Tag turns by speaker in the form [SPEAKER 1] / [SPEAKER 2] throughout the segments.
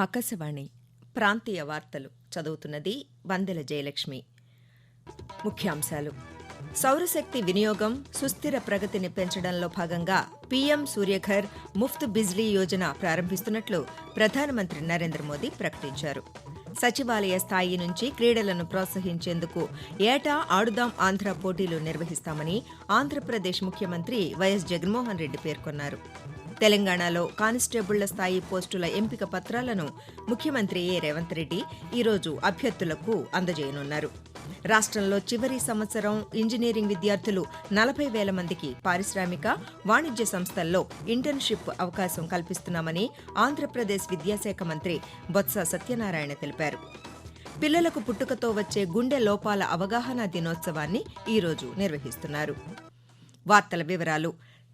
[SPEAKER 1] ఆకాశవాణి ప్రాంతీయ వార్తలు చదువుతున్నది వందెల జయలక్ష్మి ముఖ్యాంశాలు సౌరశక్తి వినియోగం సుస్థిర ప్రగతిని పెంచడంలో భాగంగా పీఎం సూర్యఘర్ ముఫ్త్ బిజ్లీ యోజన ప్రారంభిస్తున్నట్లు ప్రధానమంత్రి నరేంద్ర మోదీ ప్రకటించారు సచివాలయ స్థాయి నుంచి క్రీడలను ప్రోత్సహించేందుకు ఏటా ఆడుదాం ఆంధ్ర పోటీలు నిర్వహిస్తామని ఆంధ్రప్రదేశ్ ముఖ్యమంత్రి వైఎస్ జగన్మోహన్ రెడ్డి పేర్కొన్నారు తెలంగాణలో కానిస్టేబుళ్ల స్థాయి పోస్టుల ఎంపిక పత్రాలను ముఖ్యమంత్రి ఏ రేవంత్ రెడ్డి ఈరోజు అభ్యర్థులకు అందజేయనున్నారు రాష్ట్రంలో చివరి సంవత్సరం ఇంజనీరింగ్ విద్యార్థులు నలభై వేల మందికి పారిశ్రామిక వాణిజ్య సంస్థల్లో ఇంటర్న్షిప్ అవకాశం కల్పిస్తున్నామని ఆంధ్రప్రదేశ్ విద్యాశాఖ మంత్రి బొత్స సత్యనారాయణ తెలిపారు పిల్లలకు పుట్టుకతో వచ్చే గుండె లోపాల అవగాహన దినోత్సవాన్ని ఈరోజు నిర్వహిస్తున్నారు వార్తల వివరాలు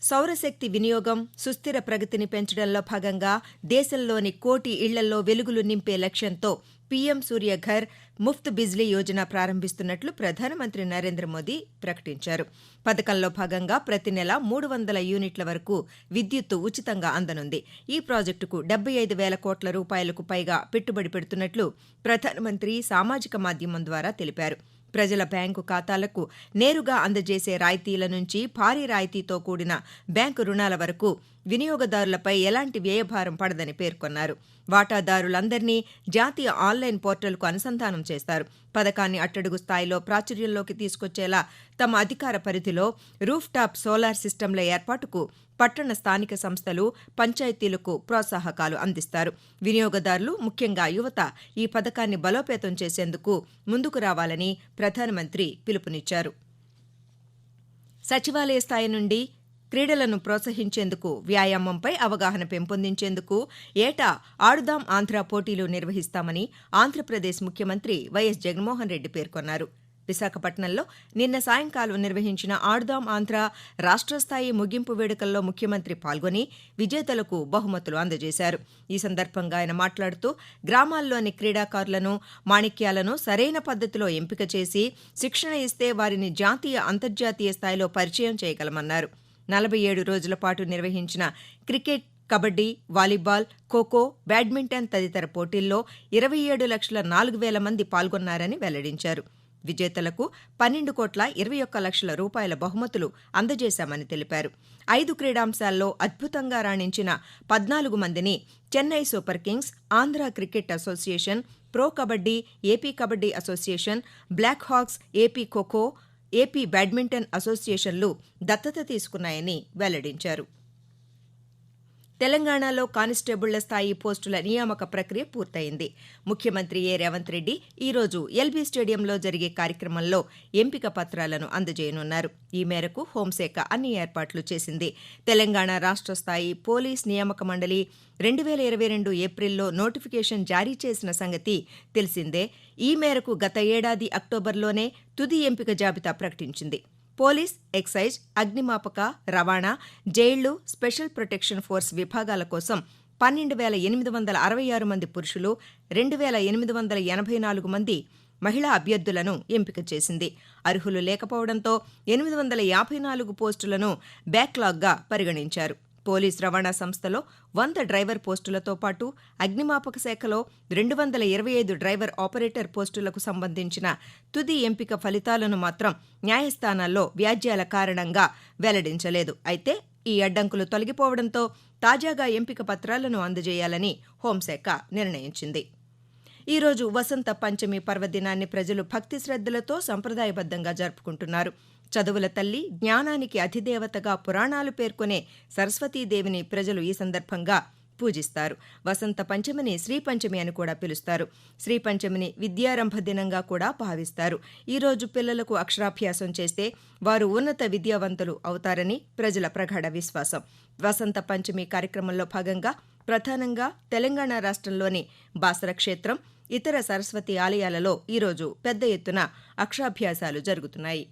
[SPEAKER 1] సౌరశక్తి వినియోగం సుస్థిర ప్రగతిని పెంచడంలో భాగంగా దేశంలోని కోటి ఇళ్లలో వెలుగులు నింపే లక్ష్యంతో పీఎం సూర్యఘర్ ముఫ్త్ బిజ్లీ యోజన ప్రారంభిస్తున్నట్లు ప్రధానమంత్రి నరేంద్ర మోదీ ప్రకటించారు పథకంలో భాగంగా ప్రతి నెల మూడు వందల యూనిట్ల వరకు విద్యుత్తు ఉచితంగా అందనుంది ఈ ప్రాజెక్టుకు డెబ్బై ఐదు వేల కోట్ల రూపాయలకు పైగా పెట్టుబడి పెడుతున్నట్లు ప్రధానమంత్రి సామాజిక మాధ్యమం ద్వారా తెలిపారు ప్రజల బ్యాంకు ఖాతాలకు నేరుగా అందజేసే రాయితీల నుంచి భారీ రాయితీతో కూడిన బ్యాంకు రుణాల వరకు వినియోగదారులపై ఎలాంటి వ్యయభారం పడదని పేర్కొన్నారు వాటాదారులందరినీ జాతీయ ఆన్లైన్ పోర్టల్కు అనుసంధానం చేస్తారు పథకాన్ని అట్టడుగు స్థాయిలో ప్రాచుర్యంలోకి తీసుకొచ్చేలా తమ అధికార పరిధిలో రూఫ్ టాప్ సోలార్ సిస్టంల ఏర్పాటుకు పట్టణ స్థానిక సంస్థలు పంచాయతీలకు ప్రోత్సాహకాలు అందిస్తారు వినియోగదారులు ముఖ్యంగా యువత ఈ పథకాన్ని బలోపేతం చేసేందుకు ముందుకు రావాలని ప్రధానమంత్రి పిలుపునిచ్చారు సచివాలయ స్థాయి నుండి క్రీడలను ప్రోత్సహించేందుకు వ్యాయామంపై అవగాహన పెంపొందించేందుకు ఏటా ఆడుదాం ఆంధ్ర పోటీలు నిర్వహిస్తామని ఆంధ్రప్రదేశ్ ముఖ్యమంత్రి వైఎస్ జగన్మోహన్ రెడ్డి పేర్కొన్నారు విశాఖపట్నంలో నిన్న సాయంకాలం నిర్వహించిన ఆడుదాం ఆంధ్ర రాష్ట్రస్థాయి ముగింపు వేడుకల్లో ముఖ్యమంత్రి పాల్గొని విజేతలకు బహుమతులు అందజేశారు ఈ సందర్భంగా ఆయన మాట్లాడుతూ గ్రామాల్లోని క్రీడాకారులను మాణిక్యాలను సరైన పద్దతిలో ఎంపిక చేసి శిక్షణ ఇస్తే వారిని జాతీయ అంతర్జాతీయ స్థాయిలో పరిచయం చేయగలమన్నారు నలభై ఏడు రోజుల పాటు నిర్వహించిన cricket kabaddi volleyball kho kho badminton తదితర పోటీల్లో ఇరవై ఏడు లక్షల నాలుగు వేల మంది పాల్గొన్నారని వెల్లడించారు విజేతలకు పన్నెండు కోట్ల ఇరవై ఒక్క లక్షల రూపాయల బహుమతులు అందజేశామని తెలిపారు ఐదు క్రీడాంశాల్లో అద్భుతంగా రాణించిన పద్నాలుగు మందిని Chennai super kings Andhra cricket association pro kabaddi AP kabaddi association black hawks AP kho kho AP badminton అసోసియేషన్లు దత్తత తీసుకున్నాయని వెల్లడించారు తెలంగాణలో కానిస్టేబుళ్ల స్థాయి పోస్టుల నియామక ప్రక్రియ పూర్తయింది ముఖ్యమంత్రి ఏ రేవంత్ రెడ్డి ఈరోజు ఎల్బీ స్టేడియంలో జరిగే కార్యక్రమంలో ఎంపిక పత్రాలను అందజేయనున్నారు ఈ మేరకు హోంశాఖ అన్ని ఏర్పాట్లు చేసింది తెలంగాణ రాష్ట్ర స్థాయి పోలీస్ నియామక మండలి రెండు వేల ఇరవై రెండు ఏప్రిల్లో నోటిఫికేషన్ జారీ చేసిన సంగతి తెలిసిందే ఈ మేరకు గత ఏడాది అక్టోబర్లోనే తుది ఎంపిక జాబితా ప్రకటించింది పోలీస్ ఎక్సైజ్ అగ్నిమాపక రవాణా జైళ్లు స్పెషల్ ప్రొటెక్షన్ ఫోర్స్ విభాగాల కోసం పన్నెండు వేల ఎనిమిది వందల అరవై ఆరు మంది పురుషులు రెండు వేల ఎనిమిది వందల ఎనభై నాలుగు మంది మహిళా అభ్యర్థులను ఎంపిక చేసింది అర్హులు లేకపోవడంతో ఎనిమిది వందల యాభై నాలుగు పోస్టులను బ్యాక్లాగ్గా పరిగణించారు పోలీస్ రవాణా సంస్థలో వంద డ్రైవర్ పోస్టులతో పాటు అగ్నిమాపక శాఖలో రెండు వందల ఇరవై ఐదు డ్రైవర్ ఆపరేటర్ పోస్టులకు సంబంధించిన తుది ఎంపిక ఫలితాలను మాత్రం న్యాయస్థానాల్లో వ్యాజ్యాల కారణంగా వెల్లడించలేదు అయితే ఈ అడ్డంకులు తొలగిపోవడంతో తాజాగా ఎంపిక పత్రాలను అందజేయాలని హోంశాఖ నిర్ణయించింది ఈరోజు వసంత పంచమి పర్వదినాన్ని ప్రజలు భక్తి శ్రద్దలతో సంప్రదాయబద్దంగా జరుపుకుంటున్నారు చదువుల తల్లి జ్ఞానానికి అధిదేవతగా పురాణాలు పేర్కొనే సరస్వతీదేవిని ప్రజలు ఈ సందర్భంగా పూజిస్తారు వసంత పంచమిని శ్రీ పంచమి అని కూడా పిలుస్తారు శ్రీ పంచమిని విద్యారంభ దినంగా కూడా భావిస్తారు ఈరోజు పిల్లలకు అక్షరాభ్యాసం చేస్తే వారు ఉన్నత విద్యావంతులు అవుతారని ప్రజల ప్రగాఢ విశ్వాసం వసంత పంచమి కార్యక్రమంలో భాగంగా ప్రధానంగా తెలంగాణ రాష్ట్రంలోని బాసర క్షేత్రం ఇతర సరస్వతి ఆలయాలలో ఈరోజు పెద్ద ఎత్తున అక్షరాభ్యాసాలు జరుగుతున్నాయి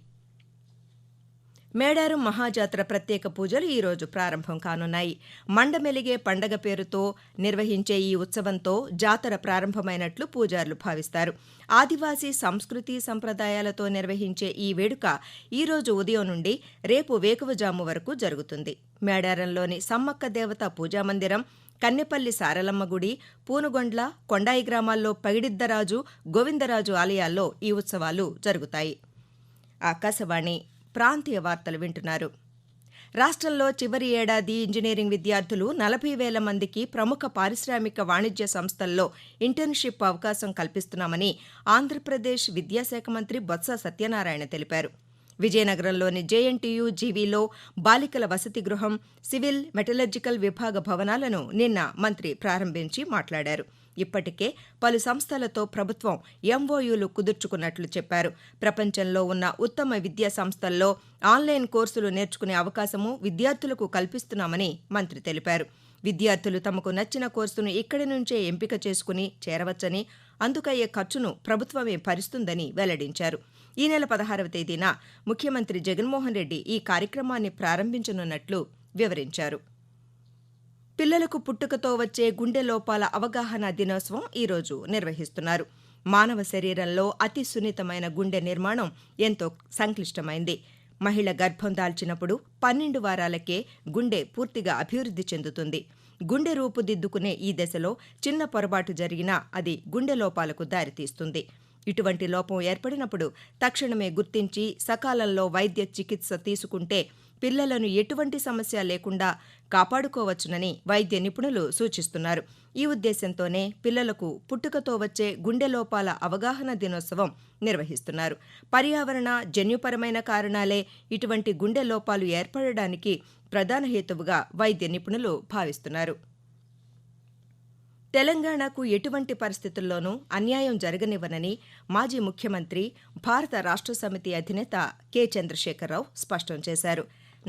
[SPEAKER 1] మేడారం మహాజాతర ప్రత్యేక పూజలు ఈరోజు ప్రారంభం కానున్నాయి మండమెలిగే పండగ పేరుతో నిర్వహించే ఈ ఉత్సవంతో జాతర ప్రారంభమైనట్లు పూజారులు భావిస్తారు ఆదివాసీ సంస్కృతి సంప్రదాయాలతో నిర్వహించే ఈ వేడుక ఈరోజు ఉదయం నుండి రేపు వేకువజాము వరకు జరుగుతుంది మేడారంలోని సమ్మక్క దేవత పూజామందిరం కన్నెపల్లి సారలమ్మ గుడి పూనుగొండ్ల కొండాయి గ్రామాల్లో పగిడిద్దరాజు గోవిందరాజు ఆలయాల్లో ఈ ఉత్సవాలు జరుగుతాయి ఆకాశవాణి ప్రాంతీయ వార్తలు వింటున్నారు రాష్ట్రంలో చివరి ఏడాది ఇంజనీరింగ్ విద్యార్థులు నలభై వేల మందికి ప్రముఖ పారిశ్రామిక వాణిజ్య సంస్థల్లో ఇంటర్న్షిప్ అవకాశం కల్పిస్తున్నామని ఆంధ్రప్రదేశ్ విద్యాశాఖ మంత్రి బొత్స సత్యనారాయణ తెలిపారు విజయనగరంలోని జేఎన్టీయు జీవీలో బాలికల వసతి గృహం సివిల్ మెటలర్జికల్ విభాగ భవనాలను నిన్న మంత్రి ప్రారంభించి మాట్లాడారు ఇప్పటికే పలు సంస్థలతో ప్రభుత్వం ఎంఓయూలు కుదుర్చుకున్నట్లు చెప్పారు ప్రపంచంలో ఉన్న ఉత్తమ విద్యా సంస్థల్లో ఆన్లైన్ కోర్సులు నేర్చుకునే అవకాశము విద్యార్థులకు కల్పిస్తున్నామని మంత్రి తెలిపారు విద్యార్థులు తమకు నచ్చిన కోర్సును ఇక్కడి నుంచే ఎంపిక చేసుకుని చేరవచ్చని అందుకయ్యే ఖర్చును ప్రభుత్వమే భరిస్తుందని వెల్లడించారు ఈ నెల పదహారవ తేదీన ముఖ్యమంత్రి జగన్మోహన్ రెడ్డి ఈ కార్యక్రమాన్ని ప్రారంభించనున్నట్లు వివరించారు పిల్లలకు పుట్టుకతో వచ్చే గుండె లోపాల అవగాహన దినోత్సవం ఈరోజు నిర్వహిస్తున్నారు మానవ శరీరంలో అతి సున్నితమైన గుండె నిర్మాణం ఎంతో సంక్లిష్టమైంది మహిళ గర్భం దాల్చినప్పుడు పన్నెండు వారాలకే గుండె పూర్తిగా అభివృద్ధి చెందుతుంది గుండె రూపుదిద్దుకునే ఈ దశలో చిన్న పొరపాటు జరిగినా అది గుండె లోపాలకు దారితీస్తుంది ఇటువంటి లోపం ఏర్పడినప్పుడు తక్షణమే గుర్తించి సకాలంలో వైద్య చికిత్స తీసుకుంటే పిల్లలను ఎటువంటి సమస్య లేకుండా కాపాడుకోవచ్చునని వైద్య నిపుణులు సూచిస్తున్నారు ఈ ఉద్దేశంతోనే పిల్లలకు పుట్టుకతో వచ్చే గుండె లోపాల అవగాహన దినోత్సవం నిర్వహిస్తున్నారు పర్యావరణ జన్యుపరమైన కారణాలే ఇటువంటి గుండె లోపాలు ఏర్పడడానికి ప్రధాన హేతువుగా వైద్య నిపుణులు భావిస్తున్నారు తెలంగాణకు ఎటువంటి పరిస్థితుల్లోనూ అన్యాయం జరగనివ్వనని మాజీ ముఖ్యమంత్రి భారత రాష్ట్ర సమితి అధినేత కె చంద్రశేఖరరావు స్పష్టం చేశారు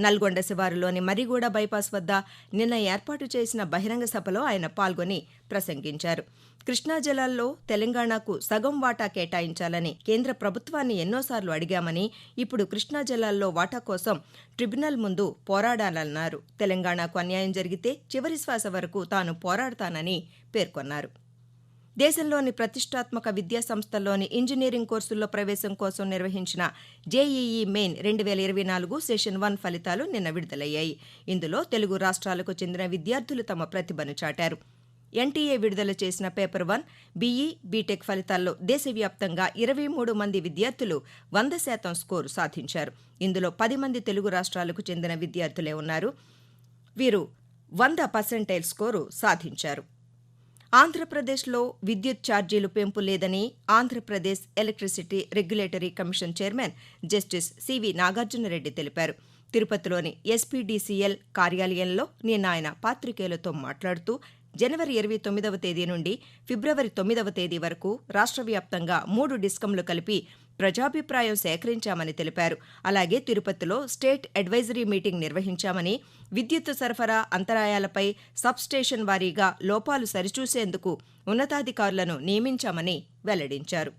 [SPEAKER 1] నల్గొండ శివారులోని మరిగూడ బైపాస్ వద్ద నిన్న ఏర్పాటు చేసిన బహిరంగ సభలో ఆయన పాల్గొని ప్రసంగించారు కృష్ణా జలాల్లో తెలంగాణకు సగం వాటా కేటాయించాలని కేంద్ర ప్రభుత్వాన్ని ఎన్నోసార్లు అడిగామని ఇప్పుడు కృష్ణా జలాల్లో వాటా కోసం ట్రిబ్యునల్ ముందు పోరాడాలన్నారు తెలంగాణకు అన్యాయం జరిగితే చివరి శ్వాస వరకు తాను పోరాడతానని పేర్కొన్నారు దేశంలోని ప్రతిష్టాత్మక విద్యా సంస్థల్లోని ఇంజనీరింగ్ కోర్సుల్లో ప్రవేశం కోసం నిర్వహించిన జేఈఈ మెయిన్ రెండు వేల ఇరవై నాలుగు సెషన్ వన్ ఫలితాలు నిన్న విడుదలయ్యాయి ఇందులో తెలుగు రాష్ట్రాలకు చెందిన విద్యార్థులు తమ ప్రతిభను చాటారు ఎన్టీఏ విడుదల చేసిన పేపర్ వన్ బీఈ బీటెక్ ఫలితాల్లో దేశవ్యాప్తంగా ఇరవై మూడు మంది విద్యార్థులు వంద శాతం స్కోరు సాధించారు ఇందులో పది మంది తెలుగు రాష్ట్రాలకు చెందిన విద్యార్థులే ఉన్నారు వీరు వంద పర్సెంటైల్ స్కోరు సాధించారు ఆంధ్రప్రదేశ్లో విద్యుత్ ఛార్జీలు పెంపు లేదని Andhra Pradesh electricity regulatory commission chairman justice C V Nagarjuna Reddy తెలిపారు తిరుపతిలోని ఎస్పీడీసీఎల్ కార్యాలయంలో నిన్న ఆయన పాతికేయులతో మాట్లాడుతూ జనవరి ఇరవై తొమ్మిదవ తేదీ నుండి ఫిబ్రవరి తొమ్మిదవ తేదీ వరకు రాష్ట్ర వ్యాప్తంగా మూడు డిస్కంలు కలిపి ప్రజాభిప్రాయం సేకరించామని తెలిపారు అలాగే తిరుపతిలో స్టేట్ అడ్వైజరీ మీటింగ్ నిర్వహించామని విద్యుత్ సరఫరా అంతరాయాలపై సబ్స్టేషన్ వారీగా లోపాలు సరిచూసేందుకు ఉన్నతాధికారులను నియమించామని వెల్లడించారు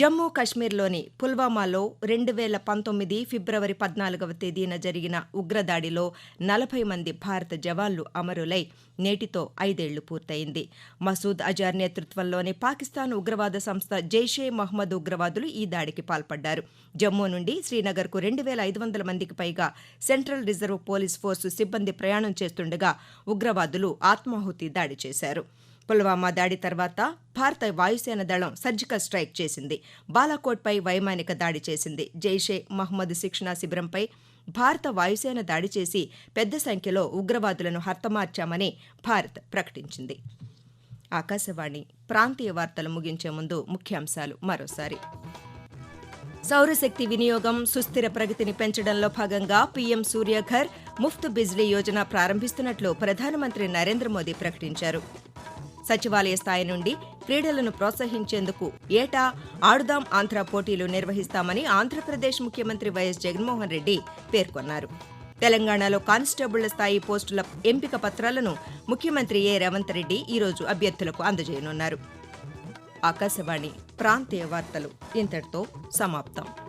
[SPEAKER 1] జమ్మూ కశ్మీర్లోని పుల్వామాలో రెండు వేల పంతొమ్మిది ఫిబ్రవరి పద్నాలుగవ తేదీన జరిగిన ఉగ్రదాడిలో నలభై మంది భారత జవాన్లు అమరులై నేటితో ఐదేళ్లు పూర్తయింది మసూద్ అజార్ నేతృత్వంలోని పాకిస్తాన్ ఉగ్రవాద సంస్థ జైషే మహ్మద్ ఉగ్రవాదులు ఈ దాడికి పాల్పడ్డారు జమ్మూ నుండి శ్రీనగర్కు రెండు వేల ఐదు వందల మందికి పైగా సెంట్రల్ రిజర్వ్ పోలీస్ ఫోర్సు సిబ్బంది ప్రయాణం చేస్తుండగా ఉగ్రవాదులు ఆత్మాహుతి దాడి చేశారు పుల్వామా దాడి తర్వాత భారత వాయుసేన దళం సర్జికల్ స్ట్రైక్ చేసింది బాలాకోట్పై వైమానిక దాడి చేసింది జైషే మహ్మద్ శిక్షణా శిబిరంపై భారత వాయుసేన దాడి చేసి పెద్ద సంఖ్యలో ఉగ్రవాదులను హతమార్చామని భారత్ ప్రకటించింది ఆకాశవాణి ప్రాంతీయ వార్తలు ముగించే ముందు ముఖ్యాంశాలు మరోసారి సౌరశక్తి వినియోగం సుస్థిర ప్రగతిని పెంచడంలో భాగంగా పీఎం సూర్యఘర్ ముఫ్త్ బిజ్లీ యోజన ప్రారంభిస్తున్నట్లు ప్రధానమంత్రి నరేంద్ర మోదీ ప్రకటించారు సచివాలయ స్థాయి నుండి క్రీడలను ప్రోత్సహించేందుకు ఏటా ఆడుదాం ఆంధ్ర పోటీలు నిర్వహిస్తామని ఆంధ్రప్రదేశ్ ముఖ్యమంత్రి వైఎస్ జగన్మోహన్ రెడ్డి పేర్కొన్నారు తెలంగాణలో కానిస్టేబుళ్ల స్థాయి పోస్టుల ఎంపిక పత్రాలను ముఖ్యమంత్రి ఏ రేవంత్ రెడ్డి ఈరోజు అభ్యర్థులకు అందజేయనున్నారు ఆకాశవాణి ప్రాంతీయ వార్తలు ఇంతటితో సమాప్తం